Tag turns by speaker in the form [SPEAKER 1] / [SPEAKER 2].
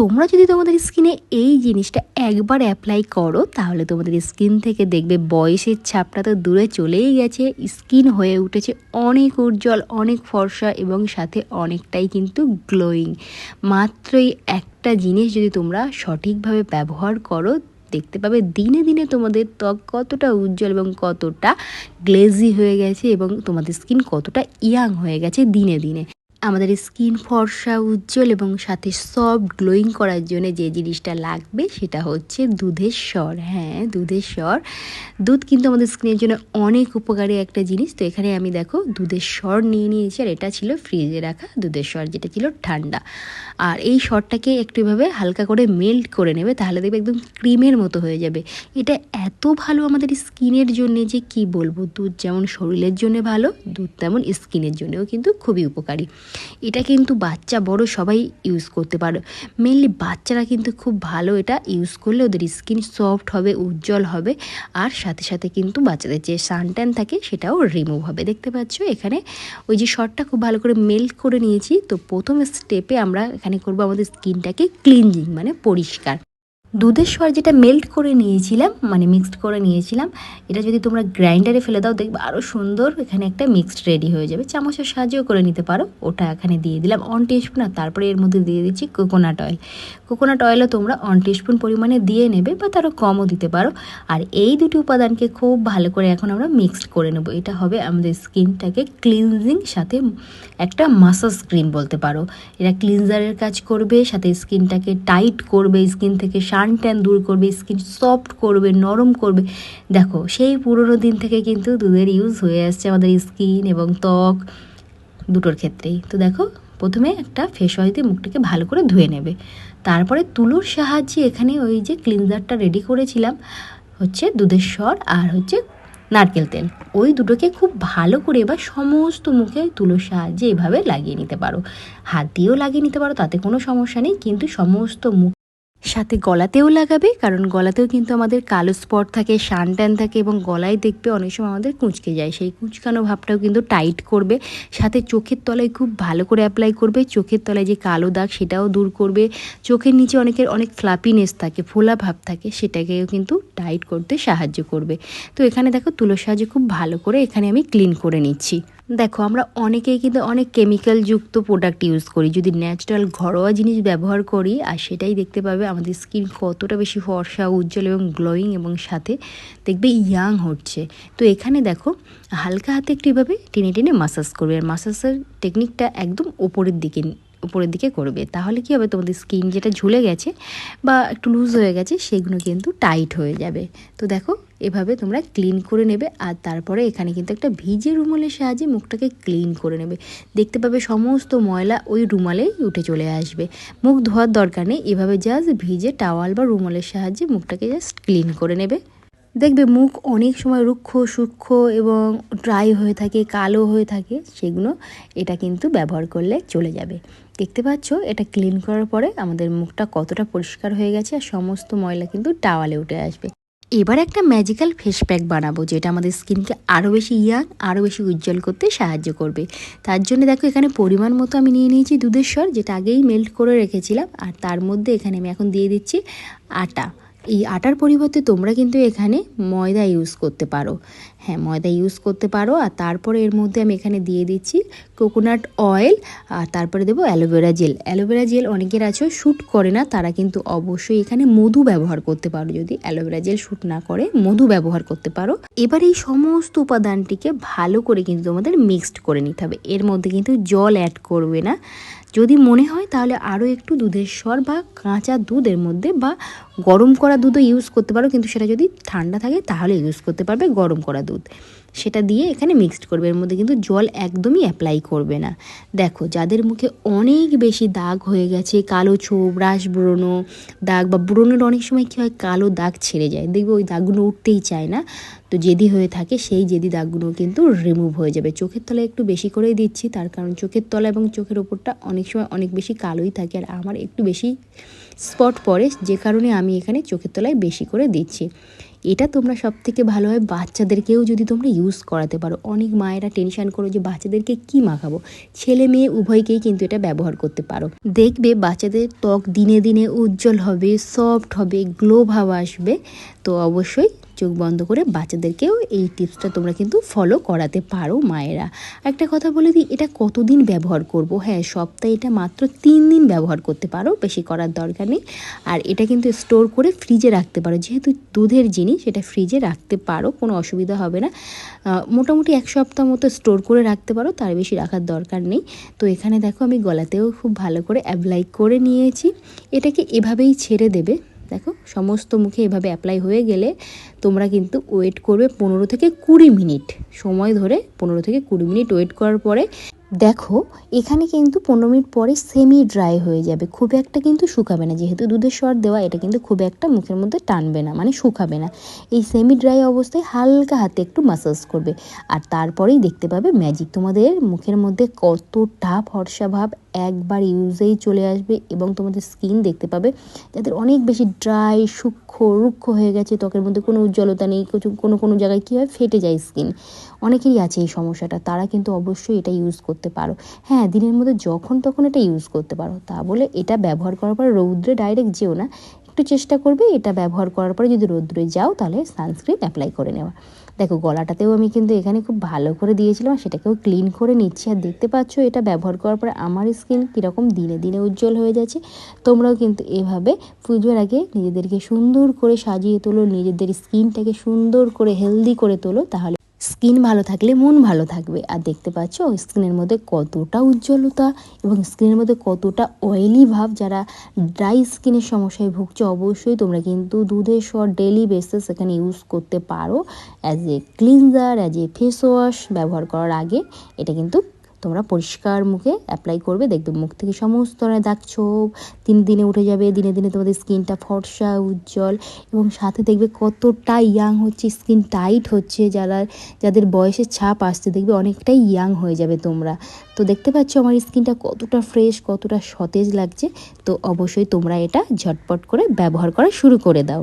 [SPEAKER 1] তোমরা যদি তোমাদের স্কিনে এই জিনিসটা একবার অ্যাপ্লাই করো, তাহলে তোমাদের স্কিন থেকে দেখবে বয়সের ছাপটা তো দূরে চলেই গেছে, স্কিন হয়ে উঠেছে অনেক উজ্জ্বল, অনেক ফর্সা এবং সাথে অনেকটাই কিন্তু গ্লোয়িং মাত্রই একটা জিনিস যদি তোমরা সঠিকভাবে ব্যবহার করো, দেখতে পাবে দিনে দিনে তোমাদের ত্বক কতটা উজ্জ্বল এবং কতটা গ্লেজি হয়ে গেছে এবং তোমাদের স্কিন কতটা ইয়াং হয়ে গেছে দিনে দিনে। আমাদের স্কিন ফর্সা, উজ্জ্বল এবং সাথে সফট গ্লোয়িং করার জন্য যে জিনিসটা লাগবে সেটা হচ্ছে দুধের স্বর। হ্যাঁ দুধের স্বর। দুধ কিন্তু আমাদের স্কিনের জন্য অনেক উপকারী একটা জিনিস। তো এখানে আমি দেখো দুধের স্বর নিয়ে নিয়েছি আর এটা ছিল ফ্রিজে রাখা দুধের স্বর যেটা ছিল ঠান্ডা। আর এই স্বরটাকে একটু এভাবে হালকা করে মেল্ট করে নেবে তাহলে দেখবে একদম ক্রিমের মতো হয়ে যাবে। এটা এত ভালো আমাদের স্কিনের জন্য যে কি বলব? দুধ যেমন শরীরের জন্য ভালো, দুধ তেমন স্কিনের জন্যও কিন্তু খুবই উপকারী। এটা কিন্তু বাচ্চা বড় সবাই ইউজ করতে পারো। মেনলি বাচ্চারা কিন্তু খুব ভালো এটা ইউজ করলে ওদের স্কিন সফট হবে, উজ্জ্বল হবে। আর সাথে সাথে কিন্তু বাচ্চাদের যে সানট্যান থাকে সেটাও রিমুভ হবে। দেখতে পাচ্ছ এখানে ওই যে শর্টটা খুব ভালো করে মেল্ট করে নিয়েছি। তো প্রথম স্টেপে আমরা এখানে করব আমাদের স্কিনটাকে ক্লিনজিং মানে পরিষ্কার। দুধের স্বর যেটা মেল্ট করে নিয়েছিলাম মানে মিক্সড করে নিয়েছিলাম, এটা যদি তোমরা গ্রাইন্ডারে ফেলে দাও, দেখবে আরও সুন্দর এখানে একটা মিক্সড রেডি হয়ে যাবে। চামচের সাহায্যেও করে নিতে পারো। ওটা এখানে দিয়ে দিলাম অন টিস্পুন আর তারপরে এর মধ্যে দিয়ে দিচ্ছি কোকোনাট অয়েল কোকোনাট অয়েলও তোমরা অন টিস্পুন পরিমাণে দিয়ে নেবে বা তারও কমও দিতে পারো। আর এই দুটি উপাদানকে খুব ভালো করে এখন আমরা মিক্সড করে নেব। এটা হবে আমাদের স্কিনটাকে ক্লিনজিং সাথে একটা মাসাজ ক্রিম বলতে পারো। এটা ক্লিনজারের কাজ করবে, সাথে স্কিনটাকে টাইট করবে স্কিন থেকে টান ট্যান দূর করবে স্কিন সফট করবে, নরম করবে। দেখো, সেই পুরোনো দিন থেকে কিন্তু দুধের ইউজ হয়ে আসছে আমাদের স্কিন এবং ত্বক দুটোর ক্ষেত্রেই। তো দেখো, প্রথমে একটা ফেস ওয়াশ দিয়ে মুখটাকে ভালো করে ধুয়ে নেবে। তারপরে তুলোর সাহায্যে এখানে ওই যে ক্লিনজারটা রেডি করেছিলাম, হচ্ছে দুধের স্বর আর হচ্ছে নারকেল তেল। ওই দুটোকে খুব ভালো করে এবার সমস্ত মুখে তুলোর সাহায্যে এভাবে লাগিয়ে নিতে পারো। হাত দিয়েও লাগিয়ে নিতে পারো, তাতে কোনো সমস্যা নেই, কিন্তু সমস্ত মুখ সাথে গলাতেও লাগাবে, কারণ গলাতেও কিন্তু আমাদের কালো স্পট থাকে শান ট্যান থাকে এবং গলায় দেখবে অনেক সময় আমাদের কুঁচকে যায়। সেই কুঁচকানো ভাবটাও কিন্তু টাইট করবে, সাথে চোখের তলায় খুব ভালো করে অ্যাপ্লাই করবে। চোখের তলায় যে কালো দাগ সেটাও দূর করবে। চোখের নিচে অনেকের অনেক ফ্লাপিনেস থাকে, ফোলা ভাব থাকে, সেটাকেও কিন্তু টাইট করতে সাহায্য করবে। তো এখানে দেখো তুলোর সাহায্যে খুব ভালো করে এখানে আমি ক্লিন করে নিচ্ছি। দেখো, আমরা অনেকেই কিন্তু অনেক কেমিক্যালযুক্ত প্রোডাক্ট ইউজ করি। যদি ন্যাচারাল ঘরোয়া জিনিস ব্যবহার করি, আর সেটাই দেখতে পাবে আমাদের স্কিন কতটা বেশি ফর্সা, উজ্জ্বল এবং গ্লোয়িং এবং সাথে দেখবে ইয়াং হচ্ছে। তো এখানে দেখো, হালকা হাতে একটু এভাবে টেনে টেনে মাসাজ করবে, আর মাসাজের টেকনিকটা একদম ওপরের দিকে উপরের দিকে করবে। তাহলে কি হবে, তোমাদের স্কিন যেটা ঝুলে গেছে বা একটু লুজ হয়ে গেছে, সেগুলো কিন্তু টাইট হয়ে যাবে। তো দেখো এভাবে তোমরা ক্লিন করে নেবে আর তারপরে এখানে কিন্তু একটা ভিজে রুমালের সাহায্যে মুখটাকে ক্লিন করে নেবে। দেখতে পাবে সমস্ত ময়লা ওই রুমালেই উঠে চলে আসবে। মুখ ধোয়ার দরকার নেই, এভাবে জাস্ট ভিজে টাওয়াল বা রুমালের সাহায্যে মুখটাকে জাস্ট ক্লিন করে নেবে। দেখবে মুখ অনেক সময় রুক্ষ, সূক্ষ্ম এবং ড্রাই হয়ে থাকে, কালো হয়ে থাকে, সেগুলো এটা কিন্তু ব্যবহার করলে চলে যাবে। দেখতে পাচ্ছ, এটা ক্লিন করার পরে আমাদের মুখটা কতটা পরিষ্কার হয়ে গেছে আর সমস্ত ময়লা কিন্তু টাওয়ালে উঠে আসবে। এবার একটা ম্যাজিক্যাল ফেস প্যাক বানাবো, যেটা আমাদের স্কিনকে আরও বেশি ইয়াং আরও বেশি উজ্জ্বল করতে সাহায্য করবে। তার জন্য দেখো এখানে পরিমাণ মতো আমি নিয়ে নিয়েছি দুধের স্বর যেটা আগেই মেল্ট করে রেখেছিলাম, আর তার মধ্যে এখানে আমি এখন দিয়ে দিচ্ছি আটা। এই আটার পরিবর্তে তোমরা কিন্তু এখানে ময়দা ইউজ করতে পারো। হ্যাঁ ময়দা ইউজ করতে পারো। আর তারপরে এর মধ্যে আমি এখানে দিয়ে দিচ্ছি কোকোনাট অয়েল আর তারপরে দেবো অ্যালোভেরা জেল অ্যালোভেরা জেল অনেকের আছে শ্যুট করে না, তারা কিন্তু অবশ্যই এখানে মধু ব্যবহার করতে পারো। যদি অ্যালোভেরা জেল শ্যুট না করে, মধু ব্যবহার করতে পারো। এবার এই সমস্ত উপাদানটিকে ভালো করে কিন্তু তোমাদের মিক্সড করে নিতে হবে। এর মধ্যে কিন্তু জল অ্যাড করবে না। যদি মনে হয় তাহলে আরও একটু দুধের স্বর বা কাঁচা দুধের মধ্যে বা গরম করা দুধও ইউজ করতে পারো। কিন্তু সেটা যদি ঠান্ডা থাকে তাহলে ইউজ করতে পারবে গরম করা দুধ। সেটা দিয়ে এখানে মিক্সড করবে। এর মধ্যে কিন্তু জল একদমই অ্যাপ্লাই করবে না। দেখো, যাদের মুখে অনেক বেশি দাগ হয়ে গেছে, কালো ছোপ, রাস ব্রণ দাগ বা ব্রণের অনেক সময় কী হয়, কালো দাগ ছেড়ে যায়। দেখবে ওই দাগগুলো উঠতেই চায় না। তো জেদি হয়ে থাকে, সেই জেদি দাগগুলো কিন্তু রিমুভ হয়ে যাবে। চোখের তলায় একটু বেশি করেই দিচ্ছি। তার কারণ চোখের তলা এবং চোখের ওপরটা অনেক সময় অনেক বেশি কালোই থাকে আর আমার একটু বেশি স্পট পড়ে, যে কারণে আমি এখানে চোখের তলায় বেশি করে দিচ্ছি। এটা তোমরা সব থেকে ভালো হয় বাচ্চাদেরকেও যদি তোমরা ইউজ করাতে পারো। অনেক মায়েরা টেনশান করো যে বাচ্চাদেরকে কি মাখাবো? ছেলে মেয়ে উভয়কেই কিন্তু এটা ব্যবহার করতে পারো। দেখবে বাচ্চাদের ত্বক দিনে দিনে উজ্জ্বল হবে সফট হবে গ্লো ভাব আসবে। তো অবশ্যই চোখ বন্ধ করে বাচ্চাদেরকেও এই টিপসটা তোমরা কিন্তু ফলো করাতে পারো মায়েরা। একটা কথা বলে দিই, এটা কতদিন ব্যবহার করব? হ্যাঁ সপ্তাহে এটা মাত্র তিন দিন ব্যবহার করতে পারো, বেশি করার দরকার নেই। আর এটা কিন্তু স্টোর করে ফ্রিজে রাখতে পারো, যেহেতু দুধের জিনিস, এটা ফ্রিজে রাখতে পারো, কোনো অসুবিধা হবে না। মোটামুটি এক সপ্তাহ মতো স্টোর করে রাখতে পারো, তার বেশি রাখার দরকার নেই। তো এখানে দেখো আমি গলাতেও খুব ভালো করে অ্যাপ্লাই করে নিয়েছি। এটাকে এভাবেই ছেড়ে দেবে। দেখো, সমস্ত মুখে এভাবে অ্যাপ্লাই হয়ে গেলে তোমরা কিন্তু ওয়েট করবে পনেরো থেকে কুড়ি মিনিট। সময় ধরে পনেরো থেকে কুড়ি মিনিট ওয়েট করার পরে দেখো, এখানে কিন্তু পনেরো মিনিট পরে সেমি ড্রাই হয়ে যাবে। খুব একটা কিন্তু শুকাবে না। যেহেতু দুধের স্বর দেওয়া, এটা কিন্তু খুব একটা মুখের মধ্যে টানবে না মানে শুকাবে না। এই সেমি ড্রাই অবস্থায় হালকা হাতে একটু মাসাজ করবে। আর তারপরেই দেখতে পাবে ম্যাজিক তোমাদের মুখের মধ্যে কতটা ফর্সা ভাব একবার ইউজেই চলে আসবে এবং তোমাদের স্কিন দেখতে পাবে। যাদের অনেক বেশি ড্রাই সূক্ষ্ম, রুক্ষ হয়ে গেছে, ত্বকের মধ্যে কোনো উজ্জ্বলতা নেই কোনো কোনো জায়গায় কী হয়? ফেটে যায় স্কিন অনেকেরই আছে এই সমস্যাটা, তারা কিন্তু অবশ্যই এটা ইউজ করতে পারো। হ্যাঁ দিনের মধ্যে যখন তখন এটা ইউজ করতে পারো। তা বলে এটা ব্যবহার করার পর রৌদ্রে ডাইরেক্ট যেও না, একটু চেষ্টা করবে এটা ব্যবহার করার পরে যদি রৌদ্রে যাও তাহলে সানস্ক্রিন অ্যাপ্লাই করে নেওয়া। দেখো, গলাটাতেও আমি কিন্তু এখানে খুব ভালো করে দিয়েছিলাম সেটাকেও ক্লিন করে নিচ্ছি। আর দেখতে পাচ্ছ, এটা ব্যবহার করার পরে আমার স্কিন কীরকম দিনে দিনে উজ্জ্বল হয়ে যাচ্ছে। তোমরাও কিন্তু এভাবে পুজোর আগে নিজেদেরকে সুন্দর করে সাজিয়ে তোলো, নিজেদের স্কিনটাকে সুন্দর করে হেলদি করে তোলো, তাহলে স্কিন ভালো থাকলে মন ভালো থাকবে। আর দেখতে পাচ্ছ, স্কিনের মধ্যে কতটা উজ্জ্বলতা এবং স্কিনের মধ্যে কতটা অয়েলি ভাব, যারা ড্রাই স্কিনের সমস্যায় ভুগছে, অবশ্যই তোমরা কিন্তু দুধের সর ডেলি বেসিস এখানে ইউজ করতে পারো as a cleanser as a face wash ব্যবহার করার আগে। এটা কিন্তু তোমরা পরিষ্কার মুখে অ্যাপ্লাই করবে, দেখবে মুখ থেকে সমস্ত দাগ ছোপ দিন দিনে উঠে যাবে, দিনে দিনে তোমাদের স্কিনটা ফর্সা, উজ্জ্বল এবং সাথে দেখবে কতটা ইয়াং হচ্ছে স্কিন টাইট হচ্ছে যারা, যাদের বয়সের ছাপ আসছে, দেখবে অনেকটাই ইয়াং হয়ে যাবে তোমরা। তো দেখতে পাচ্ছ আমার স্কিনটা কতটা ফ্রেশ কতটা সতেজ লাগছে, তো অবশ্যই তোমরা এটা ঝটপট করে ব্যবহার করা শুরু করে দাও।